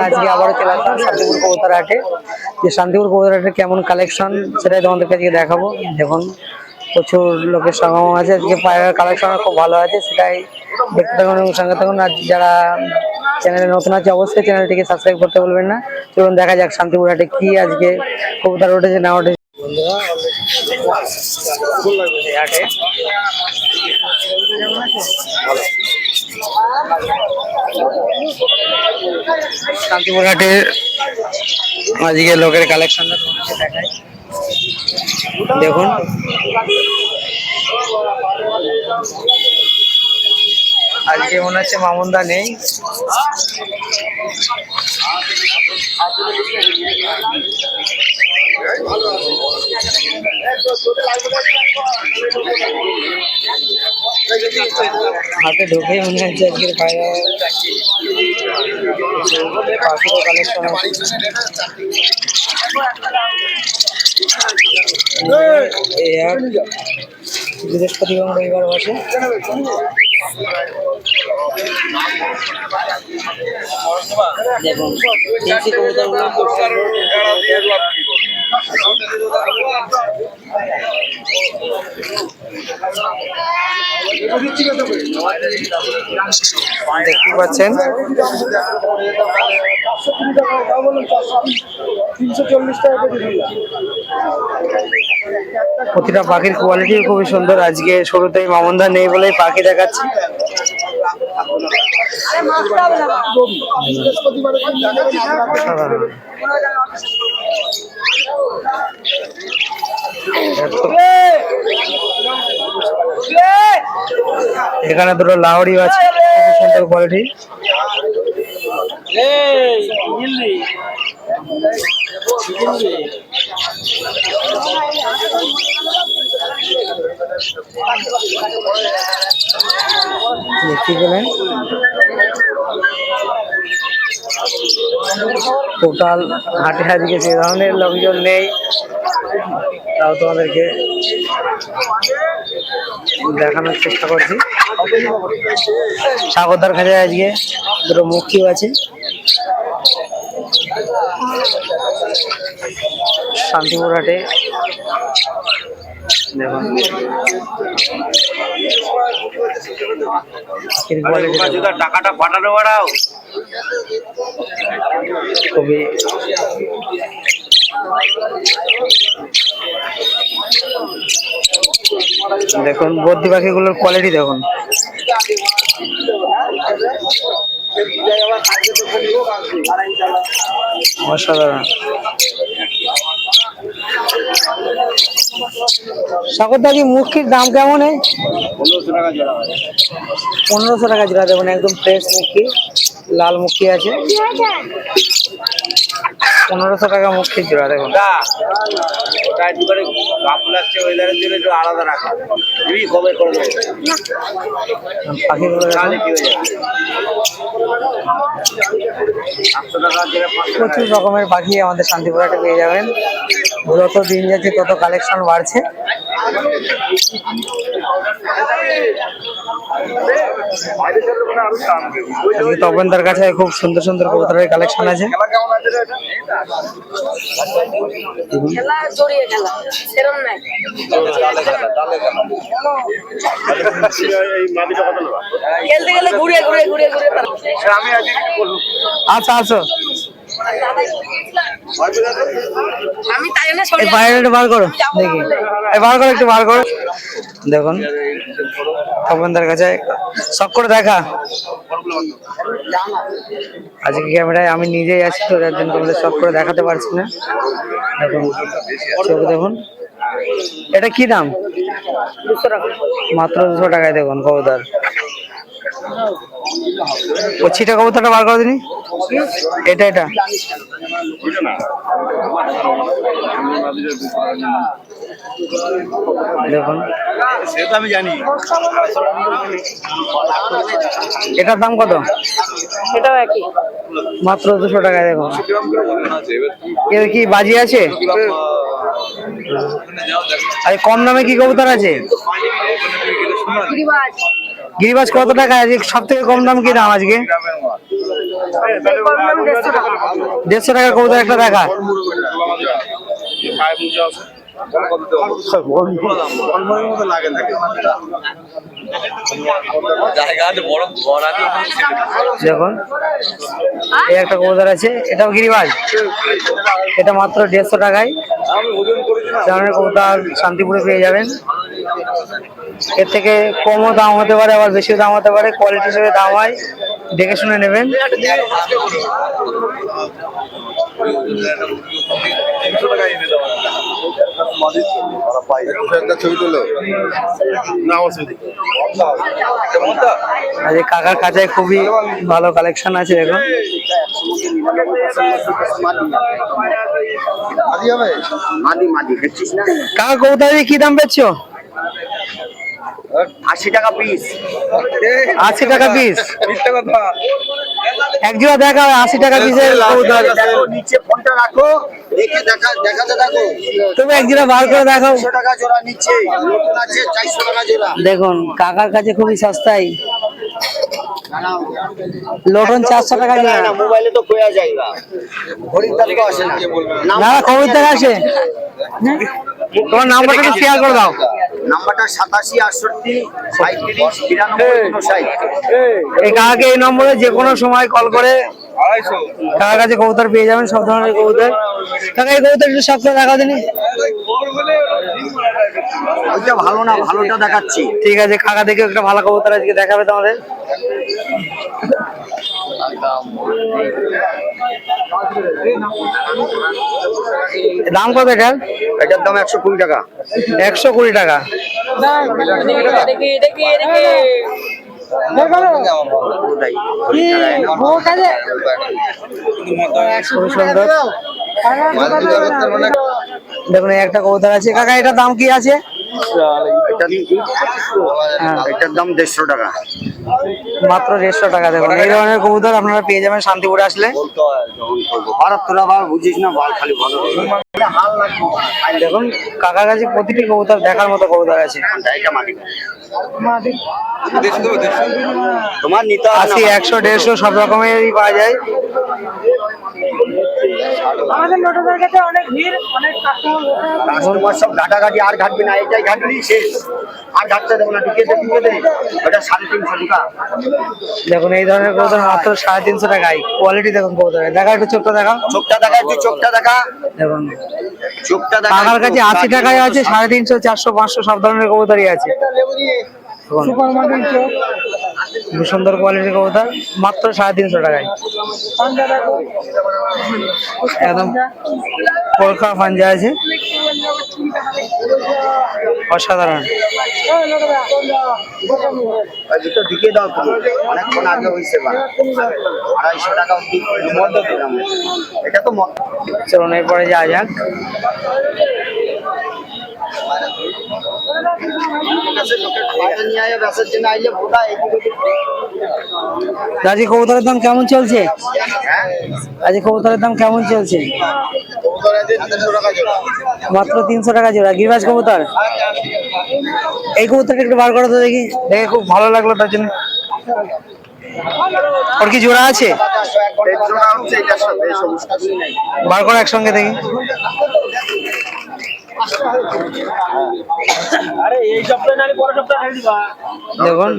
আজকে আবারও শান্তিপুর কবুতর যে শান্তিপুর কেমন কালেকশন সেটাই তোমাদেরকে আজকে দেখাবো দেখুন প্রচুর লোকের সমাগম আছে আজকে পায়রার কালেকশন খুব ভালো আছে সেটাই দেখতে থাকুন এবং সঙ্গে থাকুন আর যারা চ্যানেলে নতুন আছে অবশ্যই চ্যানেলটিকে সাবস্ক্রাইব করতে বলবেন না চলুন দেখা যাক শান্তিপুর হাটে কি আজকে কবুতর উঠেছে না শান্তিপুর হাটে আজকে লোকের কালেকশনটা দেখুন। আজকে মনে হচ্ছে মামুনদা নেই। হাতে ঢুকে মনে হচ্ছে আজকের পাখিরও কালেকশন বৃহস্পতি এবং রবিবার বসে। দেখুন দেখতে পাচ্ছেন। প্রতিটা পাখির কোয়ালিটি খুবই সুন্দর। আজকে শুরুতেই মামুনদা নেই বলেই পাখি দেখাচ্ছি। এখানে দুটো লাহড়ি আছে। সুন্দর কোয়ালিটি দেখতে পেলেন টোটাল হাটে আজকে যে ধরনের লোকজন নেই, তাও তোমাদেরকে দেখানোর চেষ্টা করছি। সাগরদার খাঁচায় আজকে দুটো মুক্তিও আছে। শান্তিপুর হাটে টাকাটা পাঠানো বাড়াও। খুবই দেখুন বদ্রি পাখিগুলোর কোয়ালিটি দেখুন। অসাধারণ। সাগরদা কি মুখির দাম কেমন এই? পনেরোশো টাকা জোড়া দেবেন টাকা একদম ফ্রেশ মুখি লাল মুখি আছে। পনেরোশো টাকা মুখির জোড়া দেখুন। ওটা একবারে লাগছে ওয়েদারের জন্য একটু আলাদা রাখা করে দেবো পাখিগুলো প্রচুর রকমের পাখি আমাদের শান্তিপুরাটা পেয়ে যাবেন। যত দিন যাচ্ছে তত কালেকশন বাড়ছে। আজকে তপনদার কাছে খুব সুন্দর সুন্দর কবুতরের কালেকশন আছে। দেখুন। খেলা জড়িয়ে খেলা সেরম নাই। খেলতে গেলে ঘুরে ঘুরে ঘুরে ঘুরে তারপর- আমি আজকে কিছু বলব আচ্ছা আচ্ছা বার করো। দেখি। এই বার করো একটু বার করো। দেখুন। তপনদার কাছে। সব করে দেখা। আজকে ক্যামেরায়? আমি নিজেই আছি তো যার জন্য তোমাদের সব করে দেখাতে পারছি না। দেখুন চোখ দেখুন। এটা কি দাম? মাত্র দুশো টাকায় দেখুন কবুতর। ছিটা কবুতরটা বার করে দিনি? এটা এটা। দেখুন। সে তো আমি জানি। এটার দাম কত? এটাও একই। মাত্র দুশো টাকায় দেখুন। এর কি বাজি আছে? আর কম দামে কি কবুতর আছে? গিরিবাজ কত টাকা? আছে সব থেকে কম দাম কি দাম আজকে? দেড়শো টাকা। কবুতর একটা দেখা দেখুন, এই একটা কবুতর আছে, এটাও গিরিবাজ। এটা মাত্র দেড়শো টাকায়। ধরনের কবুতর শান্তিপুরে পেয়ে যাবেন। এর থেকে কমও দাম হতে পারে, আবার বেশিও দাম হতে পারে। কোয়ালিটি হিসেবে দাম হয়। দেখে শুনে নেবেন। ছবি তুলো। আর এই কাকার কাছে খুবই ভালো কালেকশন আছে দেখুন মাদি হবে? মাদি মাদি দেখছিস না? কাকা কোথায় কি দাম বেচছো? আশি টাকা পিস আশি টাকা পিস এক জোড়া দেখা আশি টাকা পিসের নিচে ফোনটা রাখো দেখে দেখা দেখাতে থাকো। তুমি এক জোড়া বার করে দেখাও। টাকা জোড়া নিচ্ছে নতুন আছে চারশো টাকা জোড়া। দেখুন কাকার কাছে খুবই সস্তায়। লোটন চারশো টাকা না মোবাইলে তো কোয়া যায় না। তো আসে না। না। আসে। তোমার নাম্বারটা একটু শেয়ার করে দাও। নাম্বারটা সাতাশি আটষট্টি সাঁত্রিশ বিরানব্বই এই কাকে এই নম্বরে যে কোনো সময় কল করে। কাকার কাছে কবুতর পেয়ে যাবেন? সব ধরনের কবুতর। কাকা এই কবুতর একটু সব করে দেখা দিনি? ওইটা ভালো না ভালোটা দেখাচ্ছি। ঠিক আছে কাকা দেখে একটা ভালো কবুতর আজকে দেখাবে তোমাদের। দাম কত এটার? এটার দাম একশো কুড়ি টাকা। একশো কুড়ি টাকা। দেখুন একটা কবুতর আছে। কাকা এটার দাম কি আছে? এটার হ্যাঁ দাম দেড়শো টাকা। মাত্র দেড়শো টাকা দেখুন। এই ধরনের কবুতর আপনারা পেয়ে যাবেন শান্তিপুরে আসলে। ভারত তোরা না বাল খালি দেখুন কাকার কাছে প্রতিটি কবুতর দেখার মতো কবুতর আছে। এটা মাটি। তোমার নিতে আসি আশি একশো দেড়শো সব রকমেরই পাওয়া যায়। কাস্টমার সব ঘাটাঘাটি আর ঘাটবি না এটাই ঘাটবি শেষ। আর ঘাটতে দেবো না ঢুকে দে ঢুকে দে ওটা সাড়ে তিনশো টাকা। দেখুন এই ধরনের কবুতর মাত্র সাড়ে তিনশো টাকায়। কোয়ালিটি দেখুন কবুতরের দেখা একটু চোখটা দেখা চোখটা দেখা একটু চোখটা দেখা। দেখুন। চোখটা দেখা কাকার কাছে আশি টাকায় আছে সাড়ে তিনশো চারশো পাঁচশো সব ধরনের কবুতরই আছে। দেখুন। খুব সুন্দর কোয়ালিটির কবুতর মাত্র সাড়ে তিনশো টাকায়। একদম কলকা পাঞ্জা আছে। অসাধারণ। চলুন এরপরে যাওয়া যাক। রাজি কবুতরের দাম কেমন চলছে? রাজি কবুতরের দাম কেমন চলছে? মাত্র তিনশো টাকা জোড়া। গিরিবাজ কবুতর? এই কবুতরটা একটু বার করো তো দেখি। দেখে খুব ভালো লাগল তার জন্য। ওর কি জোড়া আছে? বার করো একসঙ্গে দেখি। দেখুন।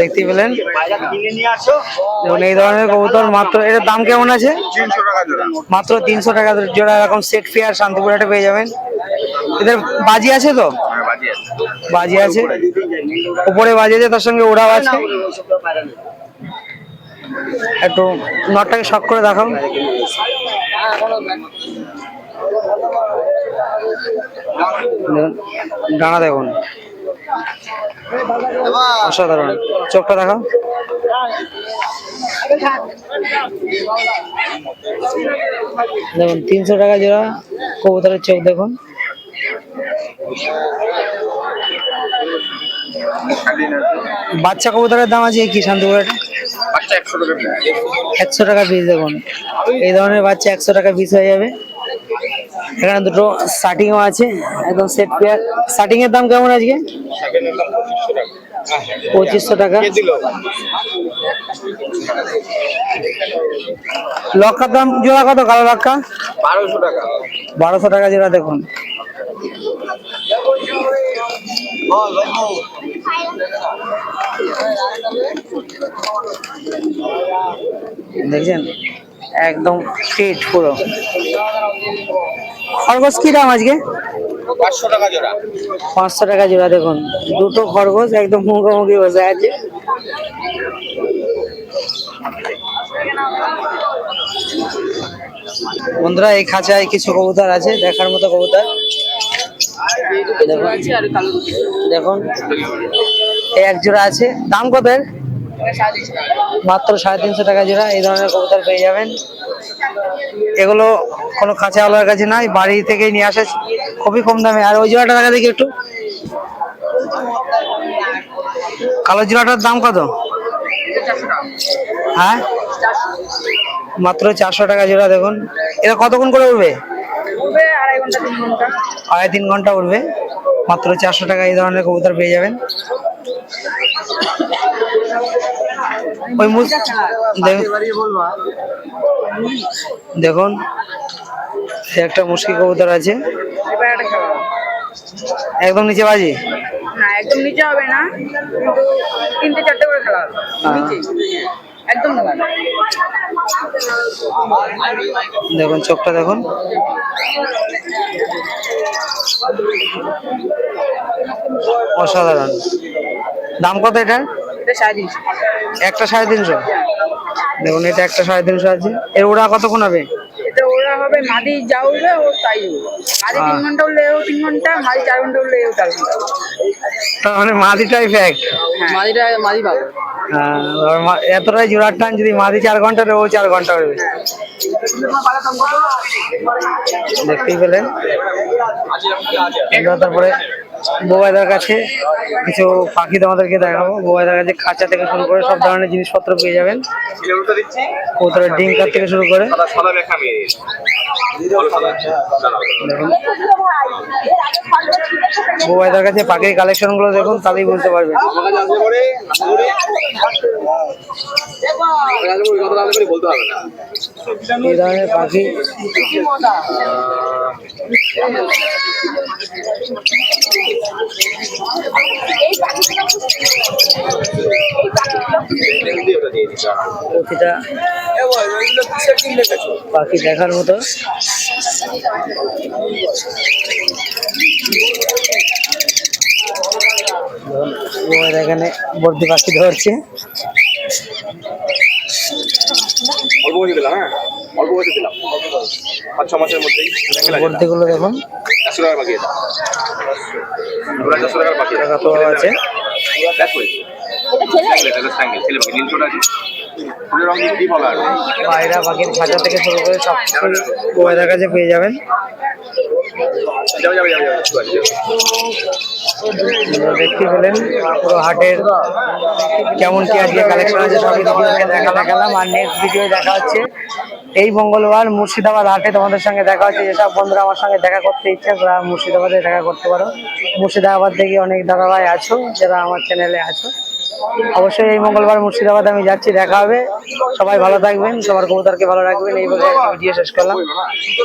দেখতেই পেলেন? এই ধরনের কবুতর মাত্র এটার দাম কেমন আছে? মাত্র তিনশো টাকা জোড়া এরকম সেট ফেয়ার শান্তিপুরাটা পেয়ে যাবেন। এদের বাজি আছে তো? বাজি আছে। উপরে বাজি আছে তার সঙ্গে ওড়াও আছে। একটু নটটাকে শক করে দেখাও। ডানা দেখুন। অসাধারণ। চোখটা দেখাও। দেখুন, তিনশো টাকা জোড়া কবুতরের চোখ দেখুন। বাচ্চা কবুতরের দাম আছে কি শান্তিপুরাটা বাচ্চা একশো টাকা পিস একশো টাকা পিস দেখুন। এই ধরনের বাচ্চা একশো টাকা পিস হয়ে যাবে। এখানে দুটো স্টার্টিংও আছে একদম সেট পেয়ার স্টার্টিং এর দাম কেমন আজকে? পঁচিশশো টাকা। পঁচিশশো টাকা। কে দিল? লক্কার দাম জোড়া কত? কালো লক্কা বারোশো টাকা। বারোশো টাকা জোড়া দেখুন। দেখছেন? একদম ফিট পুরো। খরগোশ কি দাম আজকে? পাঁচশো টাকা জোড়া। পাঁচশো টাকা জোড়া দেখুন। দুটো খরগোশ একদম মুখোমুখি বসে আছে। বন্ধুরা এই খাঁচায় কিছু কবুতর আছে দেখার মতো কবুতর। দেখুন। এক জোড়া আছে। দাম কত? মাত্র সাড়ে তিনশো টাকা জোড়া। এই ধরনের কবুতর পেয়ে যাবেন। এগুলো কোনো খাঁচাওয়ালার কাছে নাই, বাড়ি থেকেই নিয়ে আসে। খুবই কম দামে। আর ওই জোড়াটা দেখা দেখি একটু। কালো জোড়াটার দাম কত? হ্যাঁ? মাত্র চারশো টাকা জোড়া, দেখুন। এটা কতক্ষণ করে উঠবে? আড়াই তিন ঘণ্টা উঠবে। মাত্র চারশো টাকা এই ধরনের কবুতর পেয়ে যাবেন। ওই দেখুন একটা মুশকি কবুতর আছে। একদম নিচে বাজি? না একদম নিচে হবে না কিন্তু তিনটে চারটে করে খেলা হবে। হ্যাঁ। একদম না দেখুন চোখটা দেখুন। অসাধারণ। দাম কত এটা একটা সাড়ে তিনশো। দেখুন এটা একটা সাড়ে তিনশো আছে। এর ওরা কতক্ষণ হবে? হবে মাদি যা উঠবে ও তাই উঠবে মাদি তিন ঘণ্টা উঠলে এও তিন ঘণ্টা মাদি চার ঘণ্টা উঠলে এও চার ঘণ্টা। তাহলে মানে মাদিটাই ফ্যাক্ট মাদিটা মাদি পাবে। এতটাই জোড়ার টান যদি মাদি চার ঘণ্টা ও চার ঘণ্টা উঠবে দেখতেই পেলেন। তারপরে বোবাইদার কাছে কিছু পাখি তোমাদেরকে দেখাবো। বোবাইদার কাছে খাঁচা থেকে শুরু করে সব ধরনের জিনিসপত্র পেয়ে যাবেন। কবুতরের ডিঙ্কার থেকে শুরু করে। বোবাইদার কাছে পাখির কালেকশনগুলো দেখুন, তাহলেই বুঝতে পারবেন বলতে হবে না। এই পাখি। প্রতিটা পাখি দেখার মতো। এখানে বর্দি পাখি ধরছে। অল্প বয়সে দিলাম হ্যাঁ? অল্প বয়সে দিলাম পাঁচ ছ মাসের মধ্যেই বর্দি গুলো দেখুন। একশো টাকা পাখি এটা। পুরা চারশো টাকার পাখি টাকা তো আছে। পায়রা পাখির খাঁচা থেকে শুরু করে সব কাছে পেয়ে যাবেন। যাবে যাবে যাবে। দেখতে পেলেন পুরো হাটের কেমন কি আজকে কালেকশন আছে সবই দেখালাম। আর নেক্সট ভিডিও দেখা হচ্ছে এই মঙ্গলবার মুর্শিদাবাদ হাটে তোমাদের সঙ্গে দেখা হচ্ছে। যেসব বন্ধুরা আমার সঙ্গে দেখা করতে ইচ্ছা তারা মুর্শিদাবাদে দেখা করতে পারো। মুর্শিদাবাদ থেকে অনেক দাদাভাই আছো, যারা আমার চ্যানেলে আছো। অবশ্যই এই মঙ্গলবার মুর্শিদাবাদ আমি যাচ্ছি, দেখা হবে। সবাই ভালো থাকবেন, সবার কবুতরকে ভালো রাখবেন। এই বলে ভিডিও শেষ করলাম।